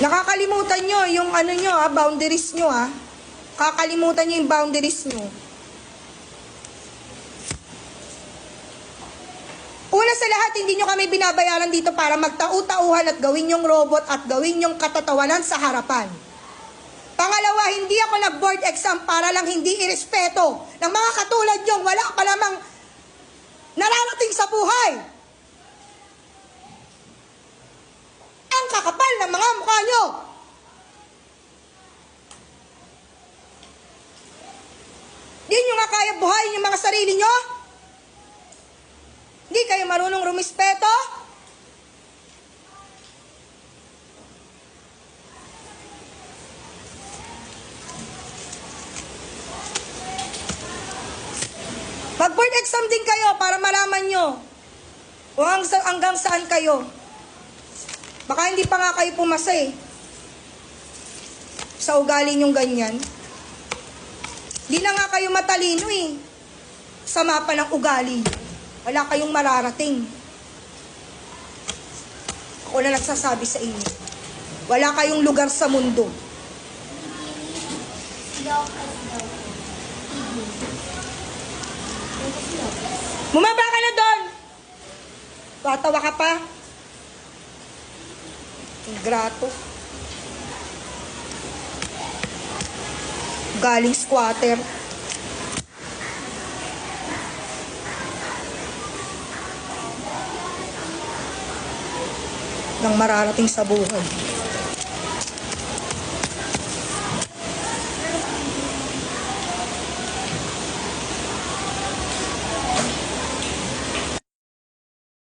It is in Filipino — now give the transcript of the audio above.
Nakakalimutan nyo yung ano nyo ha, boundaries nyo ha. Kakalimutan nyo yung boundaries nyo. Una sa lahat, hindi nyo kami binabayaran dito para magtau-tauhan at gawin yung robot at gawin yung katatawanan sa harapan. Pangalawa, hindi ako nag-board exam para lang hindi irespeto ng mga katulad nyo. Wala pa lamang nararating sa buhay. Ang kakapal ng mga mukha nyo. Di nyo nga kaya buhayin yung mga sarili nyo? Hindi kayo marunong rumispeto? Mag-board exam din kayo para malaman nyo kung hanggang saan kayo. Baka hindi pa nga kayo pumasa eh. Sa ugali nyong ganyan. Di na nga kayo matalino eh. Sa mapa ng ugali. Wala kayong mararating. Ako na nagsasabi sa inyo. Wala kayong lugar sa mundo. Bumaba ka na doon! Tatawa ka pa? Grato. Galing squatter. Nang mararating sa buhay.